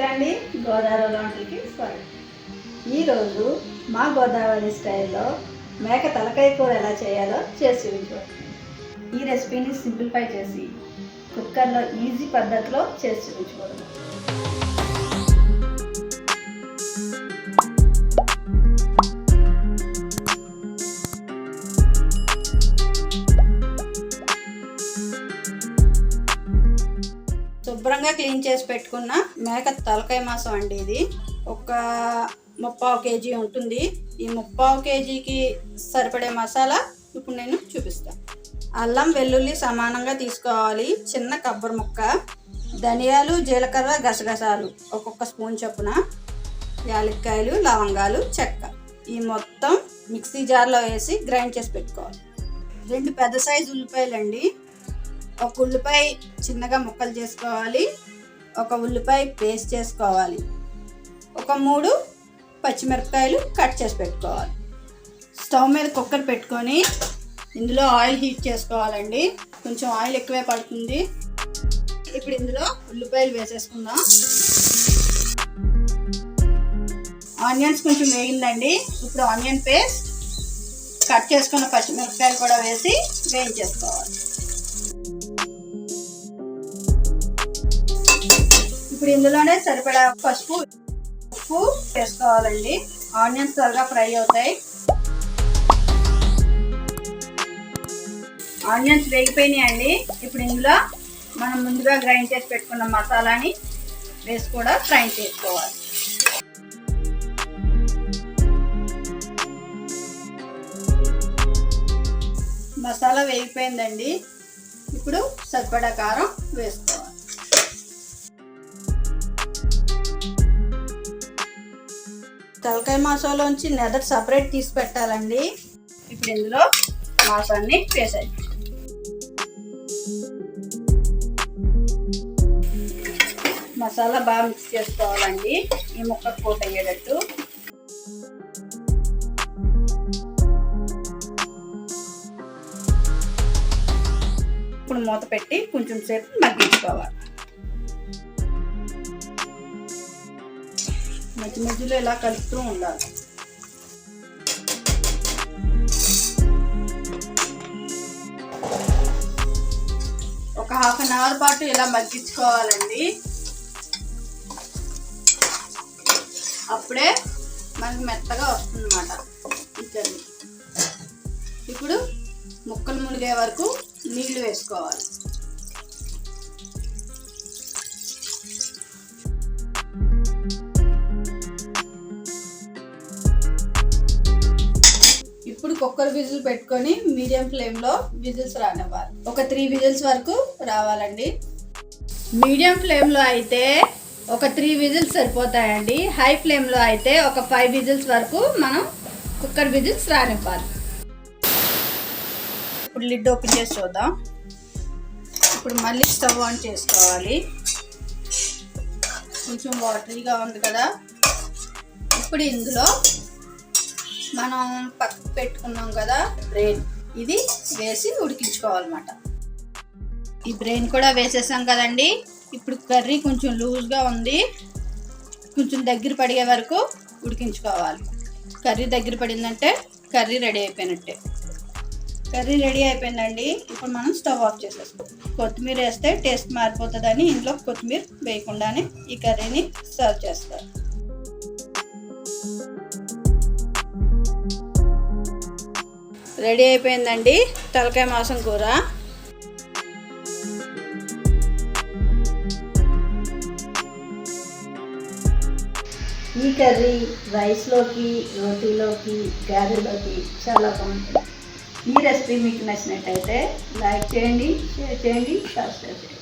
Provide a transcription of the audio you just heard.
నమస్తే గోదావరి వంటలకి స్వాగతం. ఈరోజు మా గోదావరి స్టైల్లో మేక తలకాయ కూర ఎలా చేయాలో చేసి చూపించబోతున్నాను ఈ రెసిపీని సింప్లిఫై చేసి కుక్కర్లో ఈజీ పద్ధతిలో చేసి చూపించబోతున్నాను శుభ్రంగా క్లీన్ చేసి పెట్టుకున్న మేక తలకాయ మాసం అండి ఇది. ఒక ముప్పావు కేజీ ఉంటుంది. ఈ ముప్పావు కేజీకి సరిపడే మసాలా ఇప్పుడు నేను చూపిస్తాను అల్లం వెల్లుల్లి సమానంగా తీసుకోవాలి. చిన్న కొబ్బరి ముక్క ధనియాలు జీలకర్ర గసగసాలు ఒక్కొక్క స్పూన్ చొప్పున యాలక్కాయలు లవంగాలు చెక్క. ఈ మొత్తం మిక్సీ జార్లో వేసి గ్రైండ్ చేసి పెట్టుకోవాలి. రెండు పెద్ద సైజు ఉల్లిపాయలు అండి ఒక ఉల్లిపాయ చిన్నగా ముక్కలు చేసుకోవాలి. ఒక ఉల్లిపాయ పేస్ట్ చేసుకోవాలి. ఒక మూడు పచ్చిమిరపకాయలు కట్ చేసి పెట్టుకోవాలి. స్టవ్ మీద కుక్కర్ పెట్టుకొని ఇందులో ఆయిల్ హీట్ చేసుకోవాలండి. కొంచెం ఆయిల్ ఎక్కువే పడుతుంది. ఇప్పుడు ఇందులో ఉల్లిపాయలు వేసేసుకుందాం. ఆనియన్స్ కొంచెం వేగిందండి. ఇప్పుడు ఆనియన్ పేస్ట్ కట్ చేసుకున్న పచ్చిమిరపకాయలు కూడా వేసి వేయించేసుకోవాలి. ఇప్పుడు ఇందులోనే సరిపడా పసుపు ఉప్పు వేసుకోవాలండి. ఆనియన్స్ త్వరగా ఫ్రై అవుతాయి. ఆనియన్స్ వేగిపోయినాయి అండి ఇప్పుడు ఇందులో మనం ముందుగా గ్రైండ్ చేసి పెట్టుకున్న మసాలాని వేసి కూడా ఫ్రై చేసుకోవాలి. మసాలా వేగిపోయిందండి. ఇప్పుడు సరిపడా కారం వేసుకోవాలి. తలకాయ మాసాలోంచి నెదర్ సపరేట్ తీసి పెట్టాలండి. ఇప్పుడు ఇందులో మాసాన్ని వేసాయి. మసాలా బాగా మిక్స్ చేసుకోవాలండి. ఈ ముక్క కోట్ అయ్యేటట్టు. ఇప్పుడు మూత పెట్టి కొంచెం సేపు మగ్గించుకోవాలి. మధ్య మధ్యలో ఇలా కలుపుతూ ఉండాలి. ఒక హాఫ్ అన్ అవర్ పాటు ఇలా మగ్గించుకోవాలండి. అప్పుడే మనకి మెత్తగా వస్తుందన్నమాట ఈ ఇప్పుడు ముక్కలు మునిగే వరకు నీళ్ళు వేసుకోవాలి. కుక్కర్ విజిల్ పెట్టుకొని మీడియం ఫ్లేమ్లో విజిల్స్ రానివ్వాలి. ఒక త్రీ విజిల్స్ వరకు రావాలండి. మీడియం ఫ్లేమ్లో అయితే ఒక త్రీ విజిల్స్ సరిపోతాయండి. హై ఫ్లేమ్లో అయితే ఒక ఫైవ్ విజిల్స్ వరకు మనం కుక్కర్ విజిల్స్ రానివ్వాలి. ఇప్పుడు లిడ్ ఓపెన్ చేసి చూద్దాం. ఇప్పుడు మళ్ళీ స్టవ్ ఆన్ చేసుకోవాలి. కొంచెం వాటరీగా ఉంది కదా. ఇప్పుడు ఇందులో మనం పక్కకు పెట్టుకున్నాం కదా బ్రెయిన్ ఇది వేసి ఉడికించుకోవాలన్నమాట. ఈ బ్రెయిన్ కూడా వేసేసాం కదండి. ఇప్పుడు కర్రీ కొంచెం లూజ్గా ఉంది. కొంచెం దగ్గర పడిగే వరకు ఉడికించుకోవాలి. కర్రీ దగ్గర పడిందంటే కర్రీ రెడీ అయిపోయినట్టే. కర్రీ రెడీ అయిపోయిందండి. ఇప్పుడు మనం స్టవ్ ఆఫ్ చేసేస్తాం కొత్తిమీర వేస్తే టేస్ట్ మారిపోతుందని ఇంట్లో కొత్తిమీర వేయకుండానే ఈ కర్రీని సర్వ్ చేస్తారు. రెడీ అయిపోయిందండి తలకాయ మాంసం కూర. ఈ కర్రీ రైస్లోకి రోటీలోకి గారెలోకి చాలా బాగుంటుంది. ఈ రెసిపీ మీకు నచ్చినట్టయితే లైక్ చేయండి షేర్ చేయండి సబ్స్క్రైబ్ చేయండి.